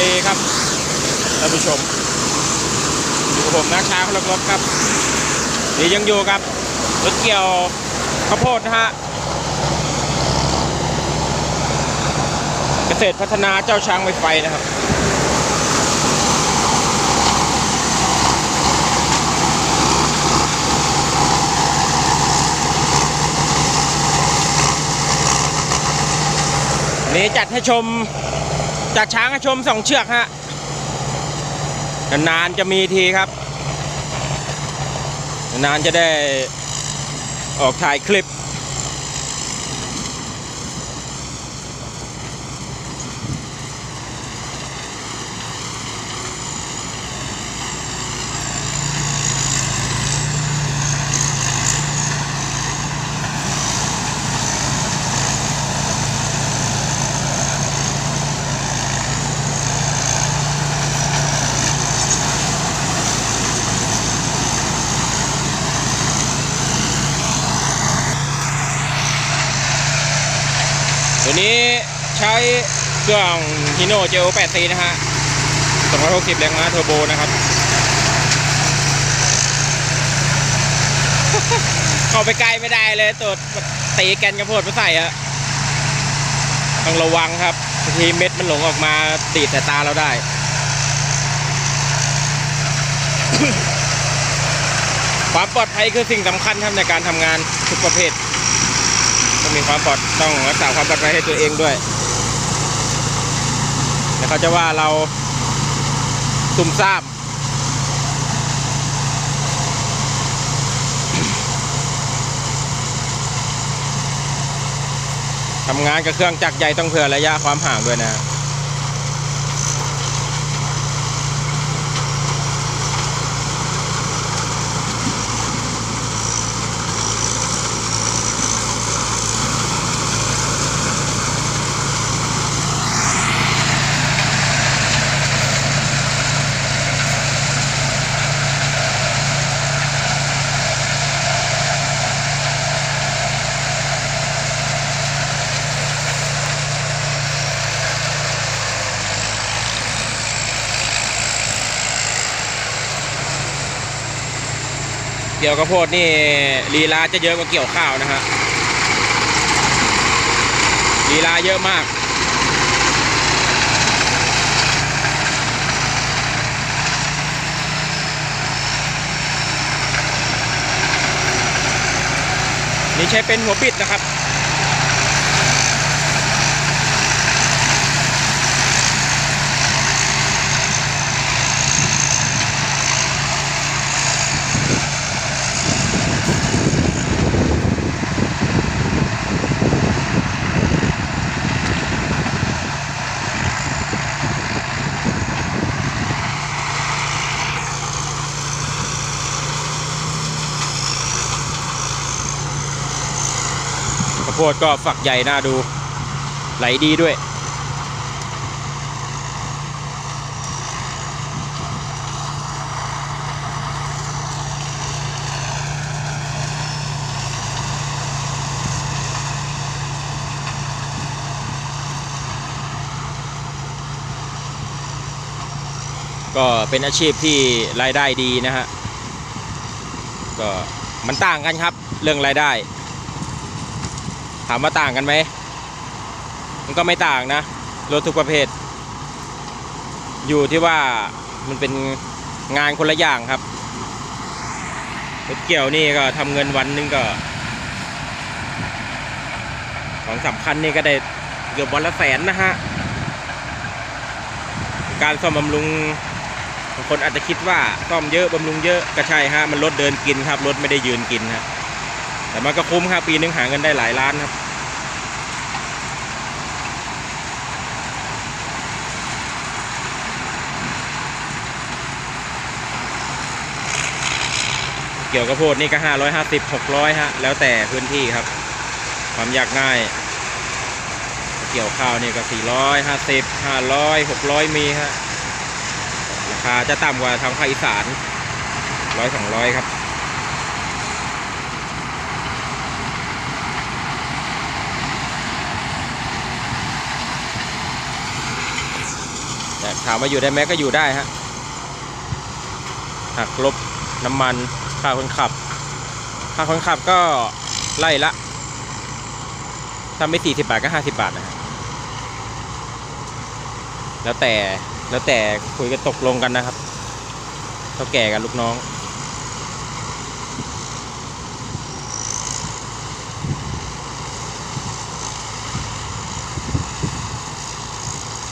ดีครับท่านผู้ชมอยู่กับผมนักช้างลกรบครับนี่ยังอยู่กับรถเกี่ยวข้าวโพดนะฮะเกษตรพัฒนาเจ้าช้างไวไฟนะครับนี่จัดให้ชม จากช้างชมสองเชือกฮะนานจะมีทีครับ นานจะได้ออกถ่ายคลิป ตัวนี้ใช้เครื่องฮิโนเจล8 c นะฮะ260แรงม้าเทอร์โบนะครับ เข้าไปไกลไม่ได้เลยตัวตีแกนกระโพดมาใส่อะต้องระวังครับบางทีเม็ดมันหลงออกมาตีดสายตาเราได้ความปลอดภัยคือสิ่งสำคัญครับในการทำงานทุกประเภท ต้องมีความปลอดต้องรักษาความปลอดภัยให้ตัวเองด้วยแล้วเขาจะว่าเราซุ่มซ่ามทำงานกับเครื่องจักรใหญ่ต้องเผื่อระยะความห่างด้วยนะ เกี่ยวกับโพดนี่ลีลาจะเยอะกว่าเกี่ยวข้าวนะฮะลีลาเยอะมากนี่ใช้เป็นหัวปิดนะครับ โพดก็ฝักใหญ่น่าดู ไหลดีด้วย ก็เป็นอาชีพที่รายได้ดีนะฮะ ก็มันต่างกันครับเรื่องรายได้ ถามว่าต่างกันไหม มันก็ไม่ต่างนะ รถทุกประเภท อยู่ที่ว่ามันเป็นงานคนละอย่างครับ รถเกี่ยวนี่ก็ทำเงินวันหนึงก็ของสำคัญนี่ก็ได้เกือบวันละแสนนะฮะ การซ่อมบำรุงบางคนอาจจะคิดว่าซ่อมเยอะบำรุงเยอะก็ใช่ฮะ มันรถเดินกินครับ รถไม่ได้ยืนกินครับ แต่มันก็คุ้มครับปีนึงหาเงินได้หลายล้านครับเกี่ยวกับโพดนี่ก็ห้าร้อยห้าสิบหกร้อยฮะ แล้วแต่พื้นที่ครับ ความยากง่าย เกี่ยวข้าวนี่ก็สี่ร้อยห้าสิบห้าร้อยหกร้อยมีฮะ ราคาจะต่ำกว่าทางภาคอีสานร้อยสองร้อยครับ แแต่ ถามว่าอยู่ได้ไหมก็อยู่ได้ฮะหักลบน้ำมันค่าคนขับค่าคนขับก็ไล่ละถ้าไม่สี่สิบาทก็ห้าสิบาทนะฮะแล้วแต่แล้วแต่คุยกันตกลงกันนะครับเท่าแก่กับลูกน้อง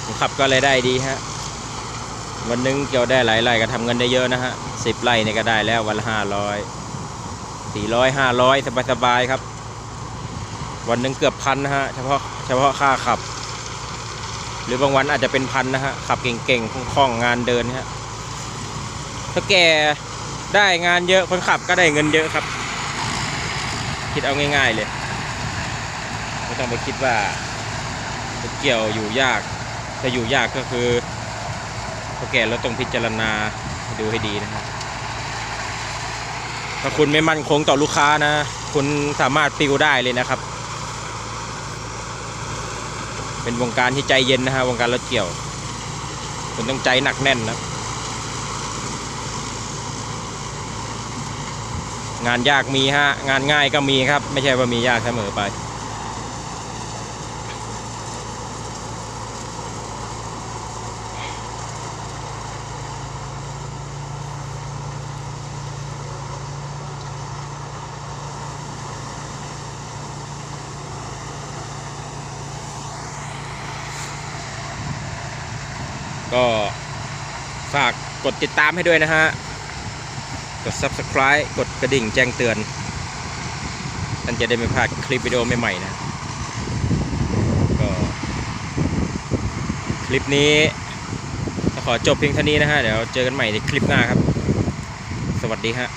ผมขับก็รายได้ดีฮะ วันหนึงเกี่ยวได้หลายไร่ก็ทำเงินได้เยอะนะฮะสิบไร่เนี่ยก็ได้แล้ววันละห้าร้อยสี่ร้อยห้าร้อยสบายๆครับ วันหนึ่งเกือบพันนะฮะเฉพาะเฉพาะค่าขับ หรือบางวันอาจจะเป็นพันนะฮะขับเก่งๆคล่องๆงานเดินฮะถ้าแกได้งานเยอะคนขับก็ได้เงินเยอะครับ คิดเอาง่าย ๆ เลยไม่ต้องไปคิดว่ารถเกี่ยวอยู่ยากถ้าอยู่ยากก็คือ พอแก่เราต้องพิจารณาดูให้ดีนะครับ ถ้าคุณไม่มั่นคงต่อลูกค้านะ คุณสามารถปิวได้เลยนะครับ เป็นวงการที่ใจเย็นนะฮะวงการรถเกี่ยว คุณต้องใจหนักแน่นนะงานยากมีฮะ งานง่ายก็มีครับ ไม่ใช่ว่ามียากเสมอไป ก็ฝากกดติดตามให้ด้วยนะฮะ กด subscribe กดกระดิ่งแจ้งเตือนท่านจะได้ไม่พลาดคลิปวิดีโอใหม่ๆนะก็คลิปนี้ขอจบเพียงเท่านี้นะฮะ เดี๋ยวเจอกันใหม่ในคลิปหน้าครับ สวัสดีฮะ